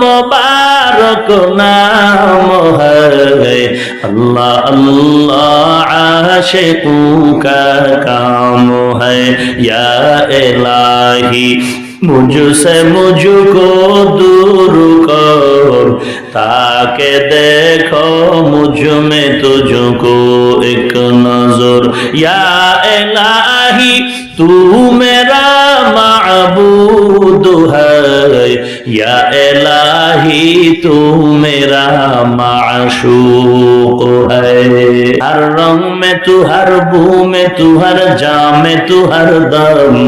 মোবারক নাম হে আল্লাহ আল্লাহ আশে কাম হে ইয়া এলাহি দূর কর তাকে দেখো মুঝ মে তুঝকো এক নজর। ইয়া এলাহি তুমি Ya है तू मेरा माशूक है। हर रंग में तू, हर बू में तू, हर जाम में तू, हर दम।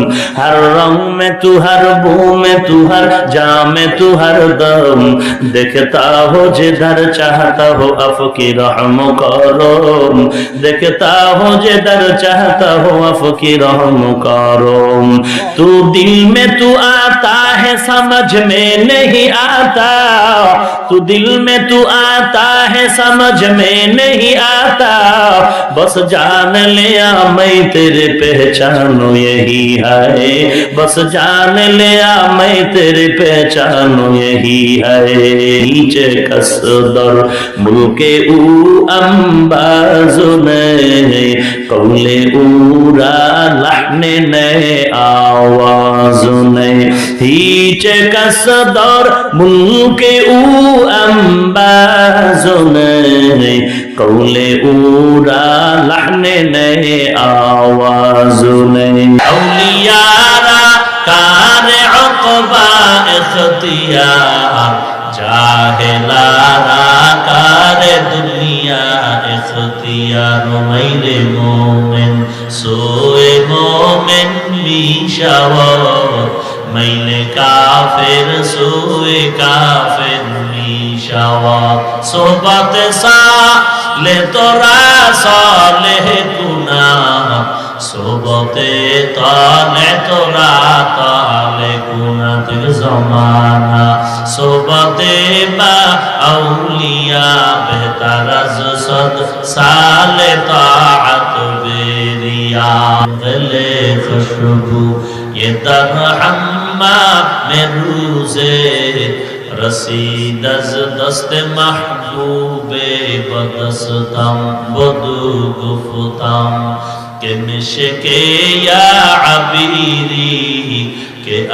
हर रंग में तू, हर बू में तू, हर जाम में तू, हर दम। देखता हो जिधर चाहता हो अफकी रहम करो देखता हो जिधर चाहता हो अफकी रहम करो तू दिल में तू आता है, समझ में नहीं आता। तू दिल में तू आता है, समझ में नहीं आता। बस जान लिया मैं तेरे पहचानो, यही है। बस जान लिया मैं तेरे पहचानो, यही है। नीचे कसदर मुल्के ऊ अंबाजो ने कौले उरा लहने ने आवाज ने हीच का सदर मुल्क ऊ अंबाज ने कौले उरा लहने ने आवाज ने औलियारा कार अकबा इख्तियार जाहिलारा ইখতিয়ার মাইরে মোমেন, সোয়ে মোমেন মিশাওয়ার মাইলে কাফের, সোয়ে কাফের মিশাওয়ার সোবাত সালে তোরা সালে কুনা সোবতে তালে তোরা তালে কুনা তুই জমানা। সোবতে বা আউলিয়া বেহতার সদ সালে তাআত বেরিয়া গলে খুশবু ये तर हम्मा में रूजे रसीद अज दस्त महबूबे बदस्तम बदू गुफ्तम के मिशके या अबीरी के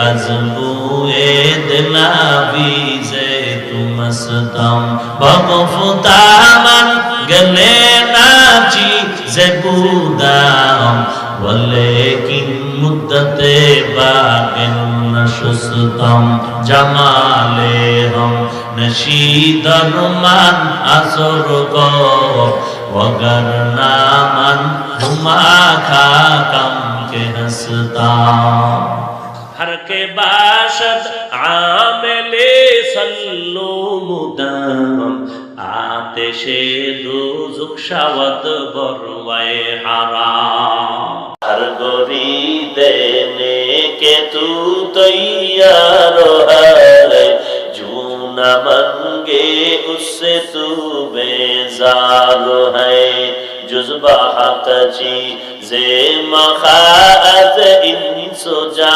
دلا بیزے تم ستم بقف تامن گلے ناچی زبودام ولیکن مدت باقن نشستم جمالے ہم نشید رمان اثر کو وگر نامن ہما کھا کم کے ہستام ہر کے باشد عامل سلو مدام آتش دوزک شود بروئے حرام ہر گوری دینے کے تو تیار ہے جو نہ منگے اس سے تو بیزار ہے جزبہ حق چیزے مخاعت ان سجا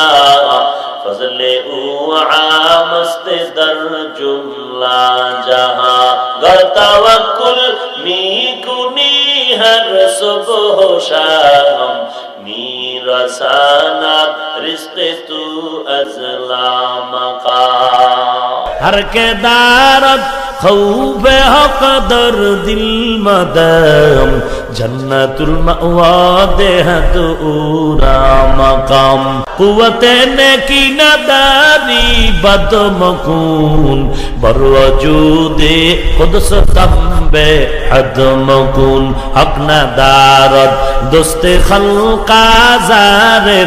فضل او عامست در جملہ جہاں گر توکل میکنی ہر صبح و شام میرسانات رزق تو ازلا مقام ہر کے دارت خوب حق در دل مدام জন্নতুল মাওয়া দেহাত উরা মাকাম। কুয়াতে নেকি নাদারি বাদ মকুন বড় অজুদে কুদস তাম্বে হাদ মকুন আপনা নাদারত দোস্তে খালকা জারে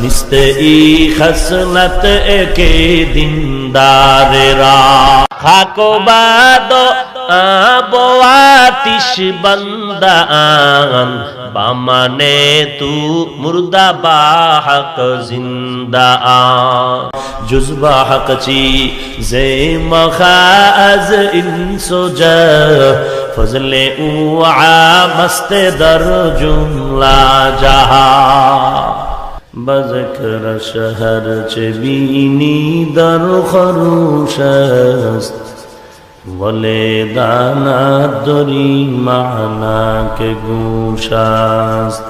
নিস্তে ই খসলত একে দিন। দিনদারেরা। খাকো বাদ আবোয়াতিশ বন্দান, বামানে তু মুর্দা বাহক জিন্দা জুজবা হকচি জে মহাজ ইনসো ফজলে উ উআ মস্তে দর জুমলা জাহা। بذكر شهر چبینی در خروش است ولی دانا دری معنا که گوش است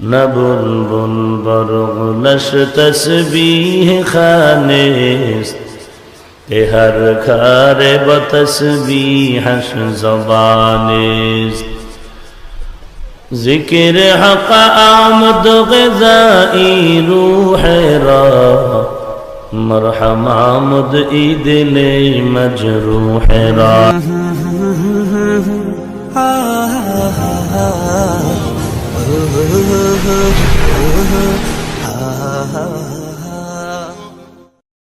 نه بلبل برغلش تسبیح خانست که هر کار با تسبیحش زبانست ذکر حق آمد غذائی روح را. مرحم آمد ای مجروح را.